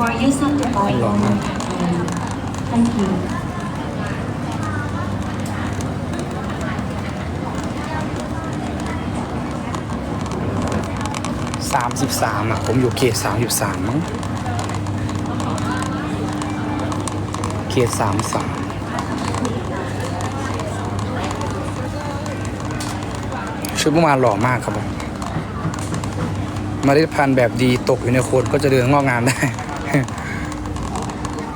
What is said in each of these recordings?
for you start the boy. Thank you. สามสิบสามอะ ผมอยู่เขตสามสิบสามมั้งเขตสามสามชุดเมื่อวานหล่อมากครับผมเมล็ดพันธุ์แบบดีตกอยู่ในโคนก็จะเดินงอกงามได้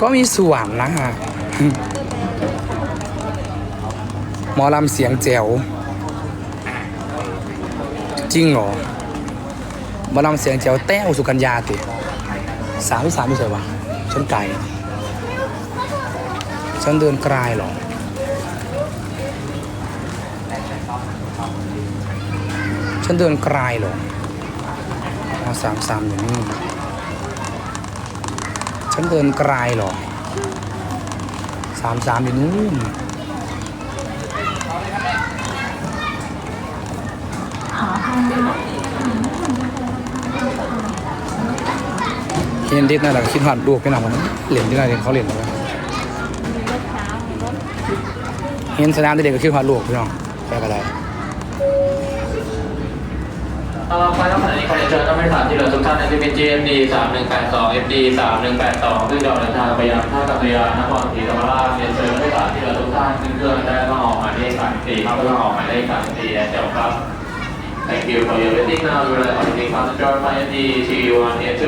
ก็มีส่วนนะฮะหมอลำเสียงแจ๋วจริงเหรอหมอลำเสียงแจ๋วแต้วสุกัญญาติสามที่สามไม่ใช่วะฉันไก่ฉันเดินกลายเหรอฉันเดินกลายเหรอสามสามอยู่นี่ ฉันเดินไกลเหรอสามสามอยู่นู่นขอทานเห็นดิสนั่นแหละคิดหัดลูกไปหนังมันเหรียญที่ไหนเรียนเขาเหรียญอะไรเห็นสนามเด็กก็คิดหัดลูกพี่น้อง ยนเชิญท่านผู้โดยสารที่เหลือทุกท่านในที่เป็น GMD 3182 FD 3182ซึ่งจะเดินทางไปยังท่ากัศยานนครศรีธรรมราชเรียนเชิญผู้โดยสารที่เหลือทุกท่านขึ้นเครื่องได้ต้องออกหมายเลข34ครับต้องออกหมายเลข34และเจ้าครับ Thank you for your waiting now. We will only concentrate on FD T1A2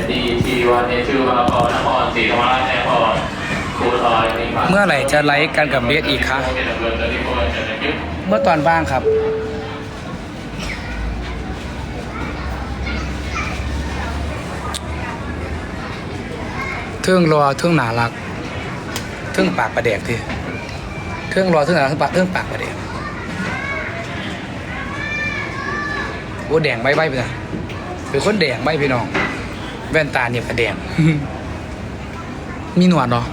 FD T1A2 มาพอนครศรีธรรมราชแอร์พอร์ตเมื่อไหร่จะไลฟ์กันกับเบสอีกคะเมื่อตอนบ้างครับ ทิงรอเทิงหนารักเทิงปากประเดกทีเทิงรอเทิงหนารักเทิงปากเทิงปากประเดกโอ้แดงใบใบไปนะเป็นคนแดงใบพี่น้อง แว่นตาเนี่ยกระแดง มีหนวดเนาะ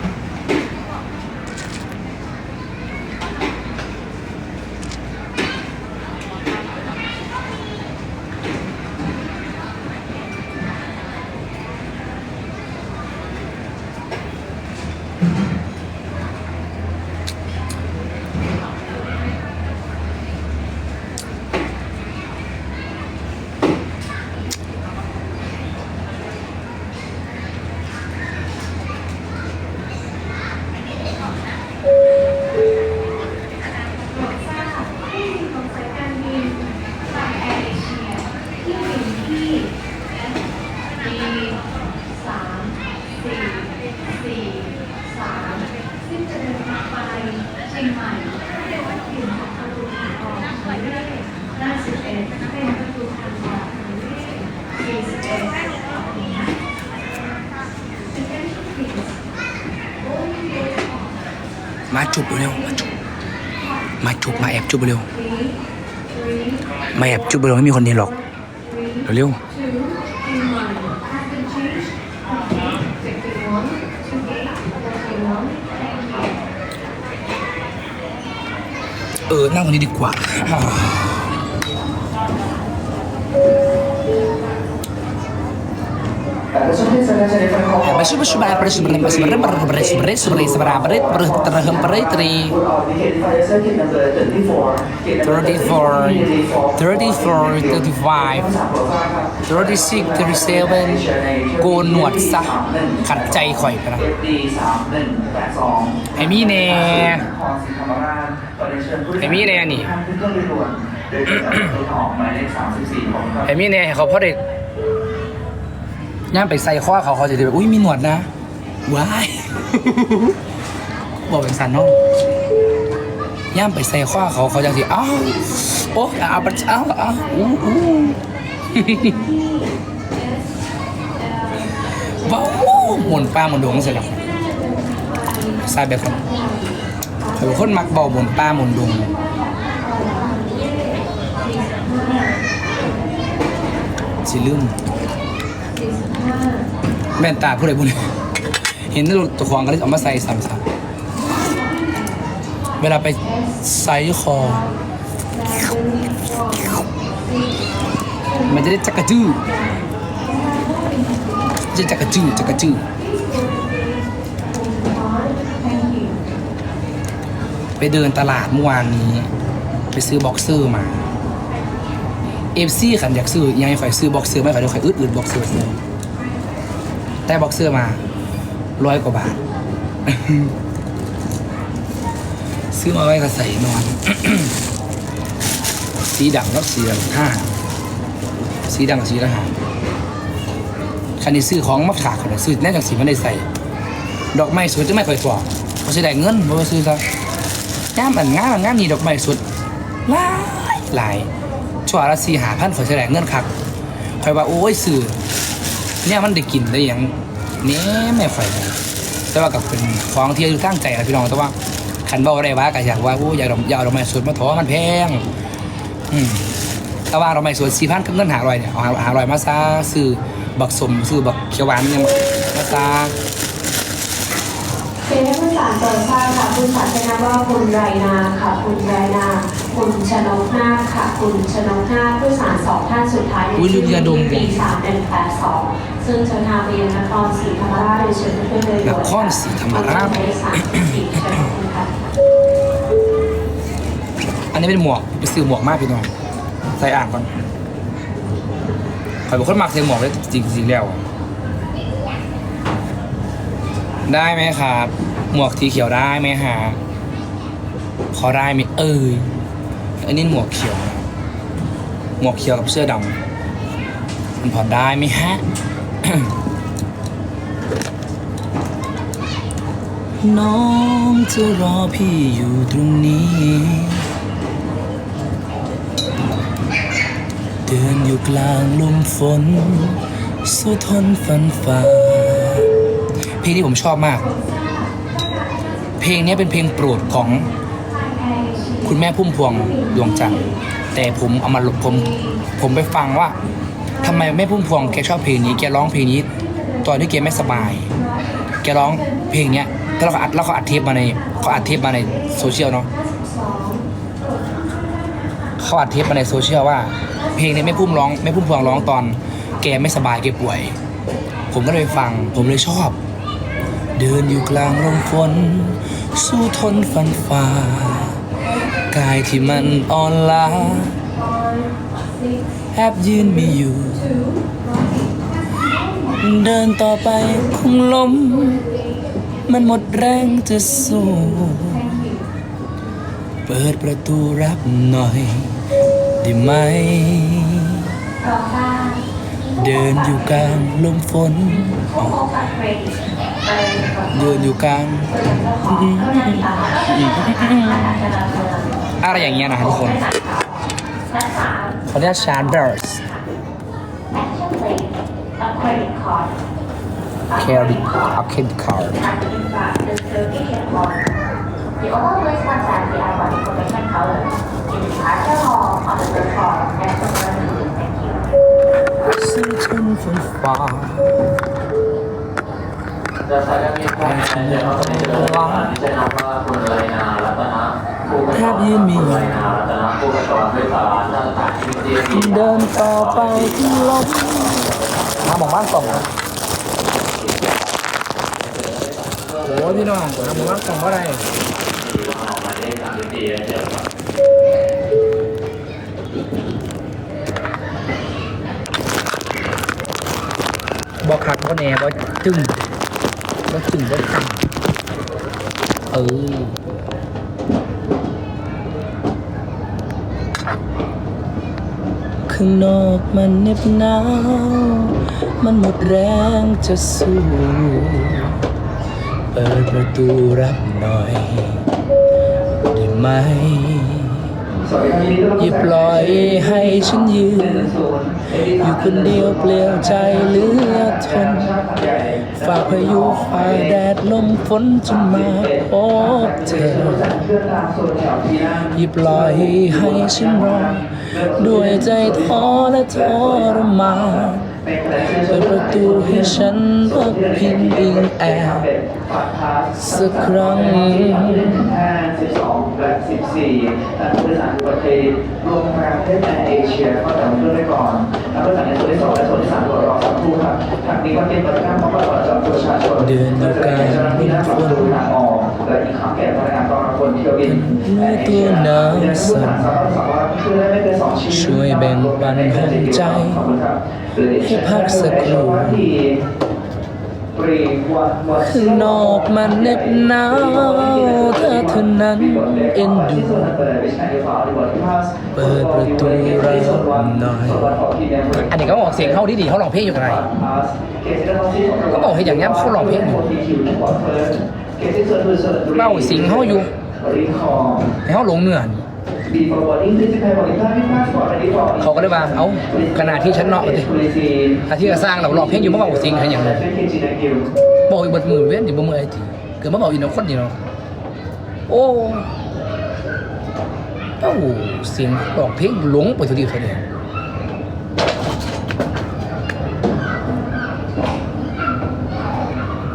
ทราบผู้มีของสายการบินทางแอร์เอเชียที่บินที่ SD สามสี่สี่สามซึ่งจะเดินทางไปเชียงใหม่โดยเปลี่ยนจากประตูทางออกหมายเลข51เป็นประตูทางออกหมายเลข41ขอบคุณค่ะ Attention please. Boarding gate on. มาจุบเร็วมาจุบมาจุบมาแอบจุบเร็วมาแอบจุบเร็วไม่มีคนเห็นหรอกเร็วเออนั่งคนนี้ดีกว่า Basu basu bara basu bara basu bara bara bara basu bara basu bara basu bara bara bara terhem bara tri 34 34 35 36 37โกนหนวดซะขัดใจข่อยไปนะไอ้มีแน่ไอ้มีแน่นี่ไอ้มีแน่เขาพ่อเด็ก ย่ามไปใส่ข้อเขาเขาจะแบบอุ้ยมีหนวดนะว้าย บอกเป็นสันเน้องย่ามไปใส่ข้อเขาเขาจะสิอ้าวโอ้เอาไปอ้าวอ้าวอู้อู้ว้าวหมุนป้าหมุนดวงเสร็จแล้วทราบแบบนั้นเขาเป็นคนมักเบาหมุนป้าหมุนดวงสิลืม แว่นตาผู้ใดผู้หนึ่งเห็นตัวของก็เลยเอามาใส่ซ้ำๆเวลาไปใส่คอ มันจะได้จักกระจื้อจะจักระจือจักระจือไปเดินตลาดเมื่อวานนี้ ไปซื้อบ็อกเซอร์มาเอฟซีขันอยากซื้อยังไงข่อยซื้อบ็อกเซอร์ไม่ข่อยเดี๋ยวข่อยอึดอึดบ็อกเซอร์ แต่บ็อกเซอร์มาร้อยกว่าบาท ซื้อมาไว้ก็ใส่นอน สีดำแล้วสีละห้าสีดำกับสีละห้าคันนี้ซื้อของมาฝากคนซื้อแน่จากสีมันได้ใส่ ดอกไม้สวยจะไม่ค่อยตัวเขาใช้ได้เงินเพราะว่าซื้อซะงามอันงามอันงามนี่ดอกไม้สดหลายหลายชั่วละสี่หาพันขอใช้ได้เงินคักคอยว่าโอ้ยซื้อ เนี่ยมันได้กินได้อย่างนี้ไม่ค่อยแต่ว่ากับเป็นของที่อยู่ตั้งใจนะพี่น้องแต่ว่าขันเบาได้ว่าก็อยากว่าโอ้ยาดอกอยากเอาดอกไม้สดมาถอมันแพงอืมแต่ว่าดอกไม้สดสี่พันกับเงินหาร้อยเนี่ยเอาหาหาร้อยมาซะซื้อบักสมซื้อบักเขียวหวานเนี่ยมาซะเป็นให้ผู้สารโปรดทราบค่ะผู้สารจะนับว่าคุณไรนาค่ะคุณไรนา คุณชนกนาถค่ะ คุณชนกนาถผู้สารสองท่านสุดท้ายในอุ๊ยลืมยาดมปีสามหนึ่งแปดสองซึ่งเดินทางไปยังนครศรีธรรมราชโดยเชิญเพื่อนๆโดยด่วนนครศรีธรรมราชหมายเลขสามสิบสี่เชิญขอบคุณค่ะอันนี้เป็นหมวกไปซื้อหมวกมากพี่น้องใส่อ่างก่อนข่อยเป็นคนมักใส่หมวกเลยจริงๆแล้ว ได้ไหมครับ หมวกสีเขียวได้ไหมฮะขอได้ไหมเอ้ย อันนี้หมวกเขียวนะครับหมวกเขียวกับเสื้อดำมันพอได้ไหมฮะ น้องจะรอพี่อยู่ตรงนี้ เดินอยู่กลางลมฝนสุดทนฝันฝ่าเพลงนี้ผมชอบมาก เพลงนี้เป็นเพลงโปรดของ คุณแม่พุ่มพวงดวงจันทร์แต่ผมเอามาผมผมไปฟังว่าทำไมแม่พุ่มพวงแกชอบเพลงนี้แกร้องเพลงนี้ตอนที่แกไม่สบาย แกร้องเพลงเนี้ยแล้วเขาอัดแล้วเขาอัดเทปมาในเขาอัดเทปมาในโซเชียลเนาะเขาอัดเทปมาในโซเชียลว่า เพลงนี้ไม่พุ่มร้องไม่พุ่มพวงร้องตอน แกไม่สบายแกป่วย ผมก็เลยไปฟัง ผมเลยชอบ เดินอยู่กลางลมฝนสู้ทนฟันฝ่า กายที่มันอ่อนล้าแอบยืนไม่อยู่ เดินต่อไปคงล้ม มันหมดแรงจะสู้เปิดประตูรับหน่อย ได้ไหม เดินอยู่กลางลมฝน เดินอยู่กลางเอะไรอย่างเงี้ยนะทุกคนเขาเรียกชาร์เดอร์สเครดิตอัพเครดิตคาร์ดสีชมพูฟ้าจะใช้กันมีความในใจเราจะได้เจอที่จะนับว่าคุณเลยนารัตนะ ผู้ประกอบด้วยสารท่าสถานที่เดียเดินต่อไปที่ลมน้ำหมองบ้านกล่องนะโอ้ยพี่น้องน้ำหมองบ้านกล่องเท่าไหร่ออกมาได้สามสิบปีแล้วเดี๋ยวบอกคักก็แน่บอกจึงบอกจึงบอกจังเออ ข้างนอกมันเหน็บหนาว มันหมดแรงจะสู้เปิดประตูรับหน่อยได้ไหมอย่าปล่อยให้ฉันยืน อยู่คนเดียวเปลี่ยวใจเหลือทน ฝากพายุฝ่าแดดลมฝนจนมาพบเธออย่าปล่อยให้ฉันรอ ด้วยใจท้อและทรมาน เปิดประตูให้ฉันพักพิงอิงแอบสักครั้งห้าสิบสองและสิบสี่ผู้โดยสารประเทศรวมทางประเทศในเอเชียก็แต่เพื่อนไว้ก่อนทางผู้โดยสารในโซนที่สองและโซนที่สามรอรอสักครู่ครับทางนี้ก็เป็นบริการของประชาชนประชาชนเดินอยู่กลางเจ้าหน้าที่นั่งประตูทางออก และอีกครั้งแก่พนักงานต้อนรับคนเที่ยวบินเมื่อตัวหนาวสั่นช่วยแบ่งปันหัวใจให้พักสักครู่ข้างนอกมันเหน็บหนาวเธอเท่านั้นเอ็นดูเปิดประตูรับหน่อยอันนี้ก็บอกเสียงเขาดีดีๆเขาร้องเพลงอยู่ไงก็บอกให้อย่างนี้เขาร้องเพลงอยู่ เบ้าสิงเขาอยู่ให้เขาหลงเหนื่อยเขาก็เลยว่า เอาขณะที่ฉันเนาะสิอาที่จะสร้างเราร้องเพลงอยู่มาบอกสิงให้อย่างนั้นบอกอีกบทมือเว้นอยู่บนมือไอ้ทีเกิดมาบอกอีกน้องคนเดียวโอ้เอ้าเสียงร้องเพลงหลงไปทุกทีเท่านี้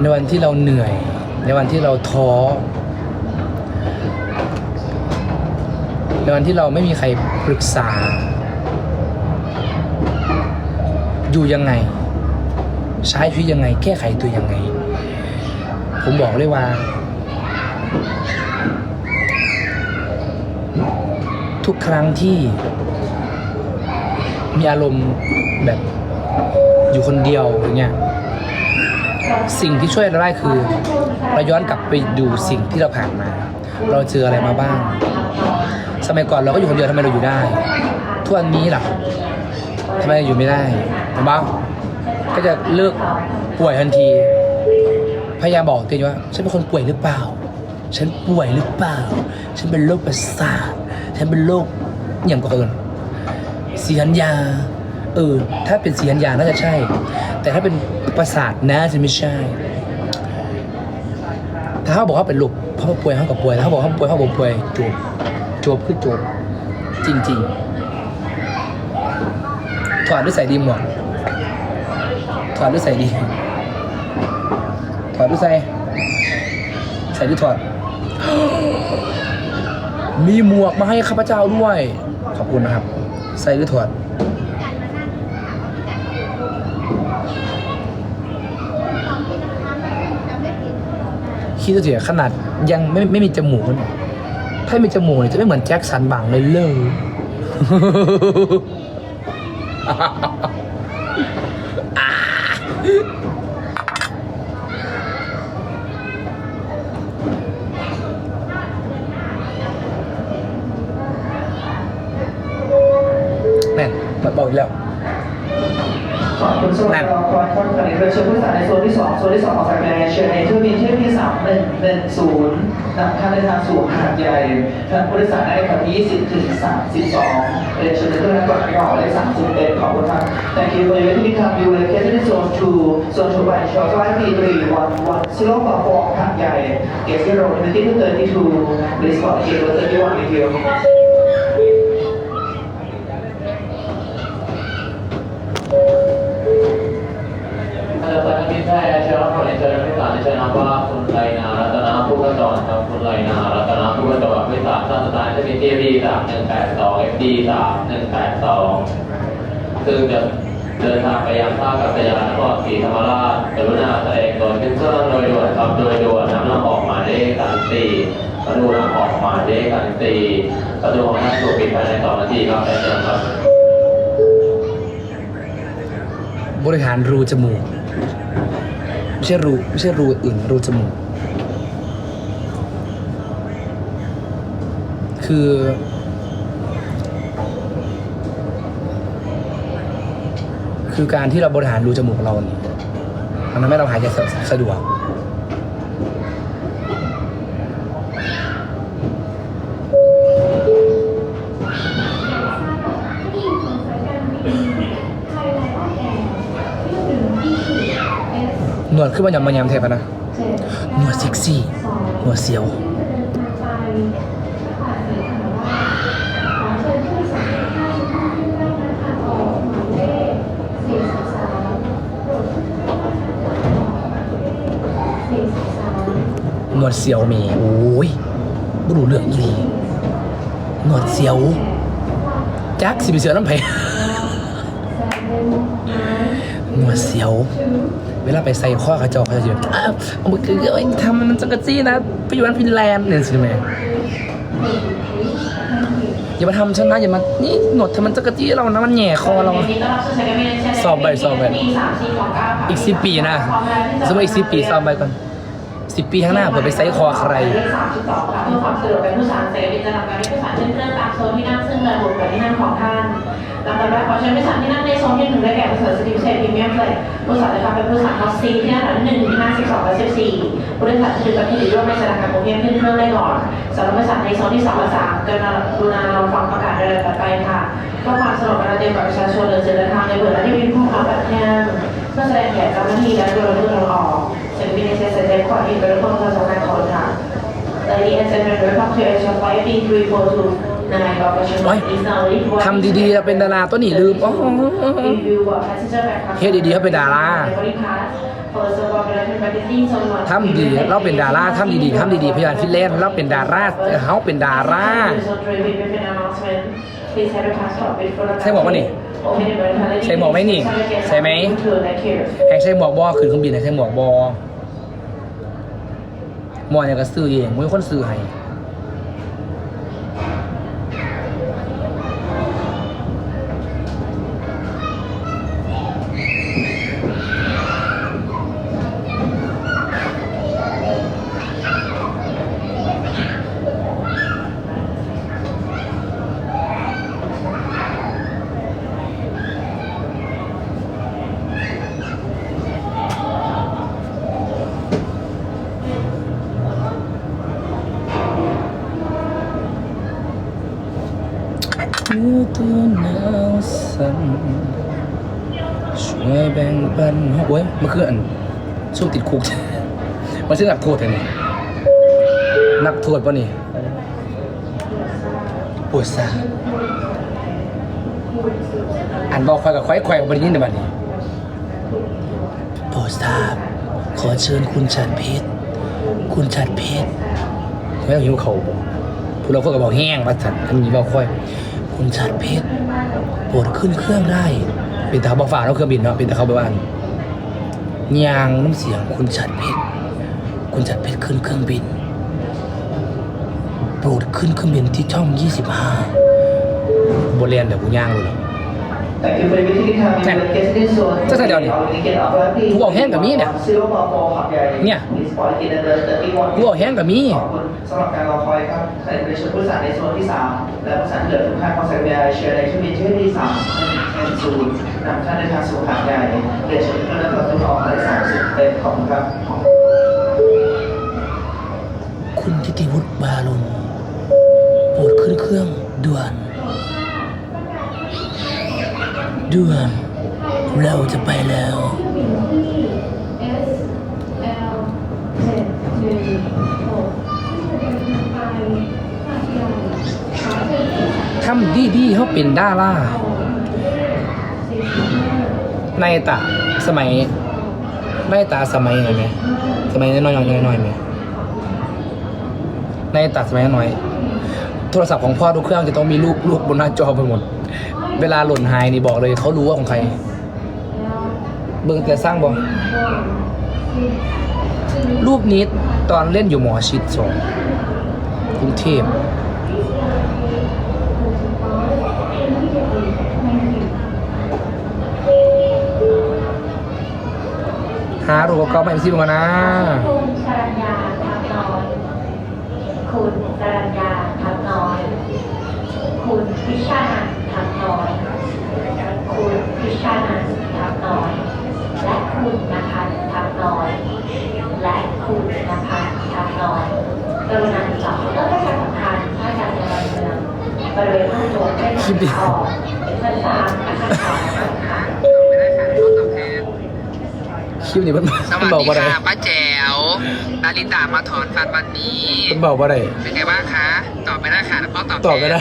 ในวันที่เราเหนื่อย ในวันที่เราท้อในวันที่เราไม่มีใครปรึกษา อยู่ยังไง ใช้ชีวิตยังไง แก้ไขตัวยังไง ผมบอกเลยว่า ทุกครั้งที่ มีอารมณ์แบบอยู่คนเดียวอย่างเงี้ย สิ่งที่ช่วยเราได้คือเราย้อนกลับไปดูสิ่งที่เราผ่านมา เราเจออะไรมาบ้าง สมัยก่อนเราก็อยู่คนเดียวทำไมเราอยู่ได้ทุกวันนี้ล่ะทำไมอยู่ไม่ได้เห็นปะก็จะเลิกป่วยทันที พยายามบอกตัวเองว่าฉันเป็นคนป่วยหรือเปล่า ฉันป่วยหรือเปล่า ฉันเป็นโรคประสาทฉันเป็นโรคอย่างก่อนสีหันยา เออ ถ้าเป็นสีหันยาน่าจะใช่ แต่ถ้าเป็นประสาทน่าจะไม่ใช่ ถ้าเขาบอกเขาเป็นโรคเพราะเขาป่วยเขากับป่วยถ้าเขาบอกเขาป่วยเขาบอกป่วยจบจบคือจบจริงๆ ถอดด้วยใส่ดีหมดถอดด้วยใส่ดี ถอดด้วยใส่ใส่ด้วยถอด มีหมวกมาให้ข้าพเจ้าด้วย ขอบคุณนะครับ ใส่หรือถอด คิดดูสิขนาดยังไม่ไม่มีจมูกเนี่ยถ้ามีจมูกเนี่ยจะไม่เหมือนแจ็คสันบางเลยเลยแน่นมาบอกอีกแล้ว นขณะนี้เราเชิญผู้โดยสารในโซนที่สองโซนที่สองของสายการเชิญในเที่ยวบินเที่ยวที่สามหนึ่งหนึ่งศูนย์นำท่าเดินทางสู่หาดใหญ่ท่านผู้โดยสารได้แถวที่ยี่สิบถึงสามสิบสองเรียนเชิญในตู้นั้นก่อนไม่ออกเลขสามสิบเอ็ดขอบคุณครับ Thank you for your t i m e you will get to zone two zone two by short flight P three one one zero four four หาดใหญ่ Guest zero twenty two thirty two please call again thirty one with you สามหนึ่งแปดสองเอฟดีสามหนึ่งแปดสองซึ่งจะเดินทางไปยังท่าอากาศยานนครศรีธรรมราชกรุณาแสดงตนขึ้นเครื่องโดยด่วนครับโดยด่วนน้ำลำออกหมายเลขกันสี่ประตูน้ำออกหมายเลขกันสี่ประตูของท่านถูกปิดภายในสองนาทีครับแต่เชิญครับ บริหารรูจมูกไม่ใช่รูไม่ใช่รูอื่นรูจมูก คือ คือการที่เราบริหารรูจมูกเราเนี่ยมันทำให้เราหายใจสะดวกที่ของสายการบินไทยแลนด์แอร์เที่ยวบินที่เอสหนวดขึ้นมายำมายำเทปนะ หนวดเซ็กซี่ หนวดเสียว ที่จะเดินทางไปนครศรีธรรมราชขอเชิญผู้โดยสารทุกท่านที่นั่งและทางออกหมายเลข43 สาม ห นวดเสียวเมโอ้ยบ่รู้เรื่องอีหลีหนวดเสียวจักสิไปเสือน้ำไผหนวดเสียว เวลาไปใส่ข้อเขาเจาเขาจะแบบอ้าวเอามือคือเอ้ยทำมันจักรจี้นะไปอยู่ร้านฟินแลนด์เนี่ยสิแม่อย่ามาทำฉันนะอย่ามานี่หนวดทำมันจักรจี้เรานะมันแหย่คอเราสอบไปสอบไปอีกสิบปีนะสมมติอีกสิบปีสอบไปก่อน สิบปีข้างหน้าเผื่อไปไซส์คอใครเลขสามสิบสองค่ะเพื่อความสะดวกแก่ผู้สารเสรีจะนำการให้ผู้สารเช่นเครื่องตามโซนที่นั่งซึ่งระบุกับที่นั่งของท่านลำดับแรกขอเชิญผู้สารที่นั่งในโซนที่หนึ่งได้แก่ผู้สารสติพิเศษพรีเมียมเลยผู้สารจะทำเป็นผู้สารฮอสซีที่นั่งหนึ่งที่ห้าสิบสองและสิบสี่ผู้โดยสารจะถือกับที่หรือร่วมในสถานการณ์โปรเพียมขึ้นเครื่องได้ก่อนสำหรับผู้สารในโซนที่สองและสามกรุณาเราฟังประกาศรายละเอียดต่อไปค่ะเพื่อความสะดวกการเตรียมบัตรประชาชนหรือสื่อเดินทางในเบอร์และที่มีผู้ค้าบัตรแทนเพื่อแสดงแก่เจ้าหน้าที่และโดยรวมออก ศิลปินในเซสเซนขอที่เป็นคนประสบการณ์คนค่ะ Ladies and gentlemen, welcome to Asia Flight B342 Nine Operation โอ๊ย is now ready ทำดีๆเราเป็นดาราตัวนี้ลืมอ๋อ Review what passenger back เฮ็ดดีๆเขาเป็นดาราทำดีเราเป็นดาราทำดีๆทำดีๆพยานฟินแลนด์เราเป็นดาราเขาเป็นดาราใช่หมวกปะนี่ใช่หมวกไหมนี่ใช่ไหมให้ใช้หมวกบอขึ้นเครื่องบินให้ใช้หมวกบอ หมอเนี่ยก็ซื้อเองมีคนซื้อให้ เมื่อตัวหนาวสั่นช่วยแบ่งปันโอ้ยมันคืออันช่วงติดคุก มันชื่อนักโทษไงนี่นักโทษปะนี่ปวดซาอันบอกควายกับควายควายบริยินเดี๋ยวบัดนี้โปรดทราบขอเชิญคุณชัดเพชรคุณชัดเพชรไม่ต้องหิวเขาบ่ผู้เราก็บอกแห้งมาสั่นอันนี้บอกค่อย คุณชัดเพชรโปรดขึ้นเครื่องได้เป็นตาบอกฝ่าเราเครื่องบินเนาะเป็นตาเขาไปบ้านยางน้ำเสียงคุณชัดเพชรคุณชัดเพชรขึ้นเครื่องบิน โปรดขึ้นเครื่องบินที่ช่อง 25บนเรียนเดี๋ยวกูย่างเลย อก Thank you for the visiting time in the guest zone. จะใส่เดี๋ยวนี้กูบอกแห้งกับมีเนี่ย Zero four four ขับใหญ่เนี่ย Please board in the thirty one กูบอกแห้งกับมีขอบคุณสำหรับการรอคอยครับขณะนี้เชิญผู้โดยสารในโซนที่ 3 และผู้โดยสารที่เหลือทุกท่านขอสัญญาเชิญในเครื่องบินที่ที่3เป็นศูนย์นำท่านเดินทางสู่หาดใหญ่เรียนเชิญเพื่อนและประตูออกและสามสิบเป็นขอบคุณครับคุณทิติวุฒิบาลุนโปรดขึ้นเครื่องด่วน ด่วนเราจะไปแล้ว ทำดีดีๆเขาเป็นดาราในตาสมัยในตาสมัยหน่อยไหมสมัยน้อยๆน้อยๆไหมในตาสมัยน้อย โทรศัพท์ของพ่อทุกเครื่องจะต้องมีรูปรูปบนหน้าจอไปหมด เวลาหล่นหายนี่บอกเลยเขารู้ว่าของใคร เบิ่งแต่สร้างบอกรูปนี้ตอนเล่นอยู่หมอชิดสองกรุงเทพหารูปเก่ามาอีกสิมานะ คุณสรัญญาทับน้อย คุณสรัญญาทับน้อย คุณพิชานันท์ทับน้อย คุณพิชานันท์ทับน้อย และคุณนภัสทับน้อย และคุณนภัสทับน้อยกรุณาติดต่อเพื่อประชาสัมพันธ์ท่าการจราจรบริเวณห้องโถงได้ทางออกชั้นสามอาคารสองค่ะคลิปนี้มันสมันวัสเบาดีบ่ได้ค่ะป้าแจ๋วนาริตามาถอนฟันวันนี้มันเบาบ่ได้เป็นไงบ้างคะตอบไม่ได้ค่ะแล้วก็ตอบตอบไม่ได้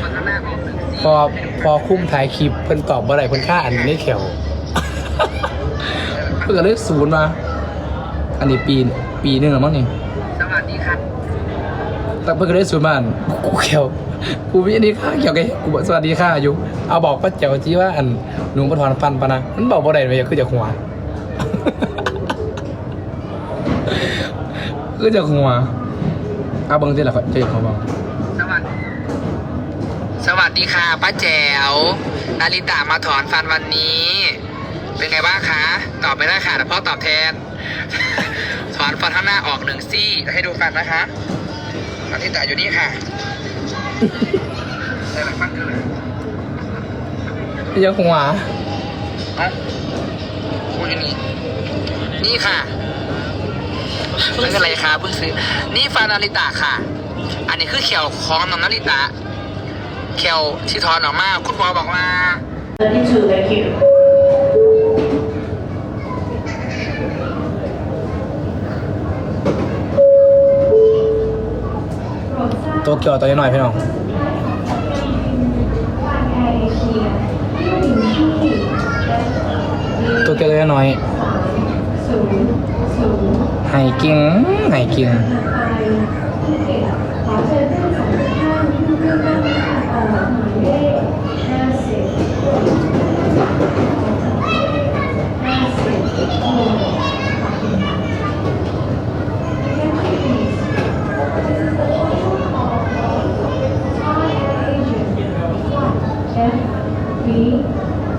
คนข้างหน้าบอกหนึ่งสิพอพอคุ้มถ่ายคลิปเพิ่นตอบบ่ได้เพิ่นค่าอันนี้แขว เพิ่นก็เลยศูนย์มาอันนี้ปีปีหนึงแล้วมั้งนี่สวัสดีครับแต่เพิ่งได้สูตรบ้านกูเขียวกูมีอันนี้ค่าเขียวไงกูบอกสวัสดีค่ะอยู่ เอาบอกป้าเจ๋วที่ว่าอันหนูมาถอนฟันปะนะมันบอกบ่ได้เลยคือจะหัวคือจะหัวเอาเบิ้งที่ละเจ๊เขาบอกสวัสดีสวัสดีค่ะป้าแจ๋วนาริตามาถอนฟันวันนี้ เป็นไงบ้างคะ ตอบไม่ได้ค่ะแต่พ่อตอบแทน ถอนฟันข้างหน้าออกหนึ่งซี่ให้ดูฟันนะคะนาริตาอยู่นี่ค่ะใส่หลังฟันคืออะไรยังหัวเอ้าพูดอย่างนี้ นี่ค่ะไม่เป็นไรค่ะเพิ่งซื้อ นี่ฟันนาริตาค่ะ อันนี้คือเขียวของน้องนาริตาเขียวที่ถอนออกมา คุณหมอบอกว่า32 thank you ตัวเกี่ยวตัวน้อยพี่น้องฝั่งแอร์เอเชียที่อยู่ที่ตัวเกี่ยวตัวน้อยศูนย์ศูนย์ไห้กิ่งไห้กิ่ง ไปภูเก็ตขอเชิญผู้สัมภาษณ์ที่ขึ้นนั่งเอ่อหมายเลขห้าสิบห้าสิบโอ้ขอบคุณค่ะ Thank you, please. This is the total of Thai Air Asian flight FB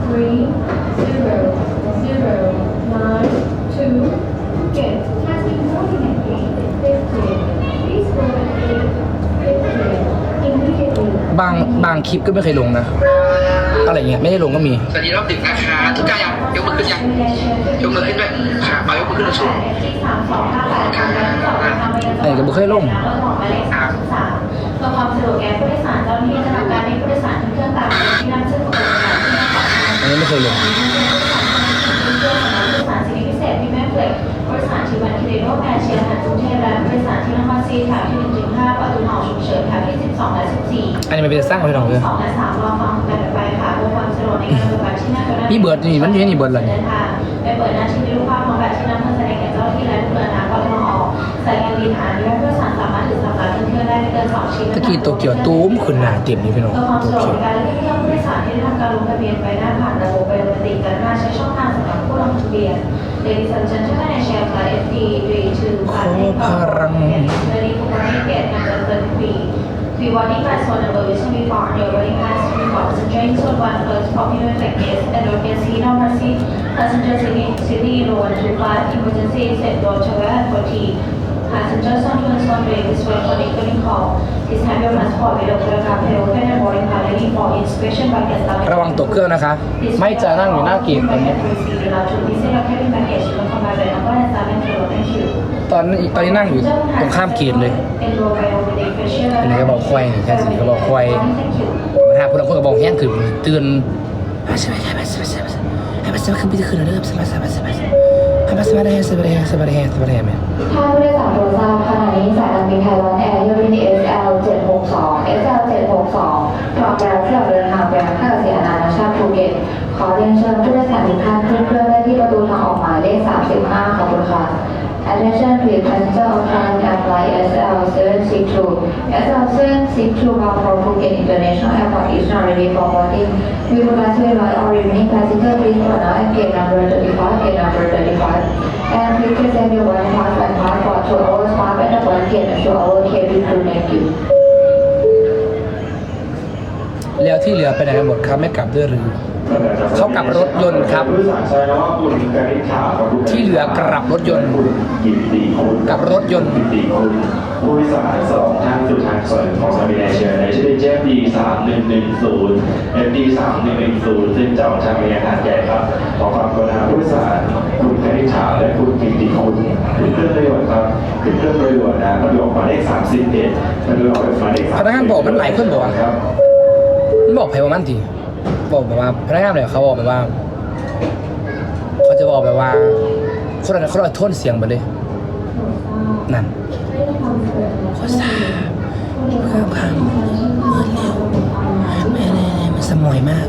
three zero zero nine two Phuket has been boarding at gate fifty. Please go at gate fifty immediately. บางบางคลิปก็ไม่เคยลงนะ อะไรเงี้ยไม่ได้ลงก็มี สวัสดีรอบดึกนะคะทุกการยังยกมือขึ้นยังยกมือขึ้นด้วยค่ะเอายกมือขึ้นสูงไอ้ก็บ่เคยลงครับเพื่อความสะดวกแก่ผู้โดยสารเจ้าหน้าที่จะทำการให้ผู้โดยสารขึ้นเครื่องตามที่นั่งซึ่งเป็นสถานที่นั่งของทางอันนี้ไม่เคยลง ผู้โดยสารสิทธิพิเศษที่แม่เฟล็กผู้โดยสารที่วันคิเดโนแอร์เชียร์ทางกรุงเทพและผู้โดยสารที่นครศรีแถวที่1ถึง5ประตูหอฉุกเฉินแถวที่12และ14อันนี้มันเป็นสร้างพี่น้องเลยสองและสามรอฟังกันไปค่ะเพื่อความสะดวกในการปฏิบัติที่นั่งนี่เบิร์ดนี่มันอยู่นี่เบิร์ดเหรอเนี่ยนทางไปเปิดหน้าที่ในรูปภาพพร้อมแบบที่นำเพื่อแสดงแก่เจ้าที่และผู้เดินทางก็ต้อออกสายการบินหาอนุญาตผู้โดยสารสามารถถือสัมภาระเครื่องได้ไม่เกินสองชิ้นตะกี้โตเกียวตูมขึ้นหน้าเต็มนี่พี่น้องเพื่อความตัวสะดวกเกียวในการเลือกเครื่องผู้โดยสารที่ได้ทำการลงทะเบียนไปหน้าผ่านระบบไบโอเมตริกกันหน้าใช้ช่องทางสำหรับผู้ลงทะเบียน Ladies and gentlemen, I share flight FD 32ขอพลัง Ready for boarding gate number 33. The boarding pass for number is to be found your boarding pass to be found passenger in zone one first popular like this and your guest seat number seat passenger sitting sitting in row one to five emergency exit door to and fourteen. Passengers on to and from this way for the incoming call. Please have your passport with your photograph and open and boarding card ready for inspection by guest staff. ระวังตกเครื่องนะคะ ไม่จะนั่งอยู่หน้าเกียรตอนนี้ตอนนี้นั่งอยู่ตรงข้ามเกียรเลยอันนี้ก็บอกควายนี่แค่สิก็บอกควายมาหาผู้นำคนก็บอกแห้งขึ้นเตือนมาสบายมาสบายสบายให้มาสบายขึ้นไปจะขึ้นแล้วเริ่มสบายสบายสบาย ให้มาสบายสบายสบายสบายไหมถ้าผู้โดยสารโปรดทราบขณะนี้สายการบินไทยวันแอร์เที่ยวบิน SL 762 SL 762พร้อมแล้วที่จะเดินทางไปยังท่าอากาศยานนานาชาติภูเก็ต ขอเรียนเชิญผู้โดยสารทุกท่านขึ้นเครื่องได้ที่ประตูทางออกหมายเลข35ขอบคุณค่ะ Attention please passenger on time and flight SL 762 SL 762 bound for Phuket International Airport is not ready for boarding. We would like to invite our remaining passenger please for now at gate number 35, gate number 35. And please present your one pass and passport to our staff at the one gate and to our cabin crew. Thank you. แล้วที่เหลือไปไหนกันหมดครับไม่กลับด้วยหรือ เขากลับรถยนต์ครับ ที่เหลือกลับรถยนต์กลับรถยนต์คุณผู้โดยสารสองท่านสู่ทางส่วนของสายการบิแอร์เอเชียในชื่อเจฟดีสามหนึ่งหนึ่งศูนย์เอฟดีสามหนึ่งหนึ่งศูนย์ซึ่งจะออกทางบริการหาดใหญ่ครับ ขอความกรุณาผู้โดยสารคุณกนิษฐาและคุณกิตติคุณขึ้นเครื่องประโยชน์ครับขึ้นเครื่องประโยชน์นะประโยชน์หมายเลขสามสิบเอ็ดประโยชน์หมายเลขสามพนักงานบอกมันหลายคนบอกครับมันบอกไพ่ประมาณที บอกแบบว่าพนักงานเนี่ยเขาบอกแบบว่า เขาจะบอกแบบว่าคนละคนละโทนเสียงไปเลย นั่นโฆษณาเพื่อความรวดเร็วไม่ไม่ไม่มันสมอยมาก